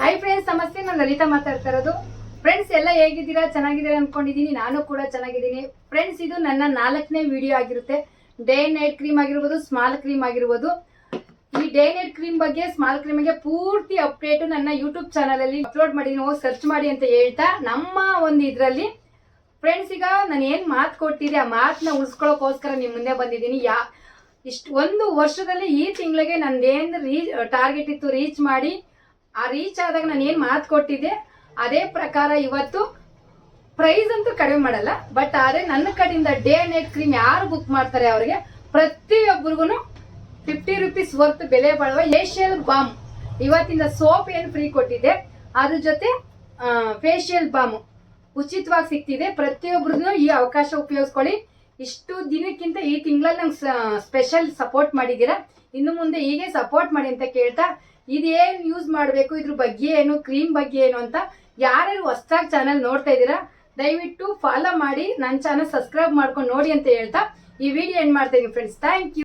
Hi friends ನಮಸ್ತೆ. ನಾನು ಲಲಿತಾ ಮಾತಾಡ್ತಾ ಇರೋದು. ಫ್ರೆಂಡ್ಸ್ ಎಲ್ಲ ಹೇಗಿದ್ದೀರಾ? ಚೆನ್ನಾಗಿದ್ದೀರಾ ಅನ್ಕೊಂಡಿದ್ದೀನಿ. ನಾನು ಕೂಡ ಚೆನ್ನಾಗಿದ್ದೀನಿ. ಫ್ರೆಂಡ್ಸ್ ಇದು ನನ್ನ ನಾಲ್ಕನೇ ವಿಡಿಯೋ ಆಗಿರುತ್ತೆ. ಡೇ ನೈಟ್ ಕ್ರೀಮ್ ಆಗಿರ್ಬೋದು ಸ್ಮಾಲ್ ಕ್ರೀಮ್ ಆಗಿರ್ಬೋದು. ಈ ಡೇ ನೈಟ್ ಕ್ರೀಮ್ ಬಗ್ಗೆ ಸ್ಮಾಲ್ ಕ್ರೀಮ್ಗೆ ಪೂರ್ತಿ ಅಪ್ಡೇಟ್ ನನ್ನ ಯೂಟ್ಯೂಬ್ ಚಾನಲಲ್ಲಿ ಅಪ್ಲೋಡ್ ಮಾಡಿದ್ದೀನಿ ಹೋಗಿ ಸರ್ಚ್ ಮಾಡಿ ಅಂತ ಹೇಳ್ತಾ ನಮ್ಮ ಒಂದು ಇದರಲ್ಲಿ. ಫ್ರೆಂಡ್ಸ್ ಈಗ ನಾನು ಏನು ಮಾತು ಕೊಟ್ಟಿದ್ದೆ, ಆ ಮಾತನ್ನ ಉಳಿಸ್ಕೊಳ್ಳೋಕ್ಕೋಸ್ಕರ ನಿಮ್ಮ ಮುಂದೆ ಬಂದಿದ್ದೀನಿ. ಯಾ, ಇಷ್ಟು ಒಂದು ವರ್ಷದಲ್ಲಿ ಈ ತಿಂಗಳಿಗೆ ನಂದೇನು ರೀ ಟಾರ್ಗೆಟ್ ಇತ್ತು ರೀಚ್ ಮಾಡಿ ಆ ರೀಚ್ ಆದಾಗ ನಾನು ಏನು ಮಾತು ಕೊಟ್ಟಿದ್ದೆ? ಅದೇ ಪ್ರಕಾರ ಇವತ್ತು ಪ್ರೈಸ್ ಅಂತೂ ಕಡಿಮೆ ಮಾಡಲ್ಲ ಬಟ್ ಆದರೆ ನನ್ನ ಕಡೆಯಿಂದ ಡೇ ನೈಟ್ ಕ್ರೀಮ್ ಯಾರು ಬುಕ್ ಮಾಡ್ತಾರೆ ಅವರಿಗೆ? ಪ್ರತಿಯೊಬ್ಬರಿಗೂ ಫಿಫ್ಟಿ ರುಪೀಸ್ ವರ್ತ್ ಬೆಲೆ ಬಾಳುವ ಏಷಿಯಲ್ ಬಾಮ್ ಇವತ್ತಿಂದ ಸೋಪ್ ಏನು ಫ್ರೀ ಕೊಟ್ಟಿದ್ದೆ? ಅದ್ರ ಜೊತೆ ಫೇಶಿಯಲ್ ಬಾಮ್ ಉಚಿತವಾಗಿ ಸಿಗ್ತಿದೆ ಪ್ರತಿಯೊಬ್ಬರು ಈ ಅವಕಾಶ ಉಪಯೋಗಿಸ್ಕೊಳ್ಳಿ. ಇಷ್ಟು ದಿನಕ್ಕಿಂತ ಈ ತಿಂಗಳಲ್ಲಿ ನಂಗೆ ಸ್ಪೆಷಲ್ ಸಪೋರ್ಟ್ ಮಾಡಿದ್ದೀರಾ? ಇನ್ನು ಮುಂದೆ ಹೀಗೆ ಸಪೋರ್ಟ್ ಮಾಡಿ ಅಂತ ಕೇಳ್ತಾ ಇದೇನು ಯೂಸ್ ಮಾಡಬೇಕು? ಇದ್ರ ಬಗ್ಗೆ ಏನು? ಕ್ರೀಮ್ ಬಗ್ಗೆ ಏನು ಅಂತ ಯಾರ್ಯಾರು ಹೊಸ್ದಾಗಿ ಚಾನಲ್ ನೋಡ್ತಾ ಇದ್ದೀರಾ, ದಯವಿಟ್ಟು ಫಾಲೋ ಮಾಡಿ ನನ್ನ ಚಾನಲ್ ಸಬ್ಸ್ಕ್ರೈಬ್ ಮಾಡ್ಕೊಂಡು ನೋಡಿ ಅಂತ ಹೇಳ್ತಾ ಈ ವಿಡಿಯೋ ಎಂಡ್ ಮಾಡ್ತಾ ಫ್ರೆಂಡ್ಸ್ ಥ್ಯಾಂಕ್ ಯು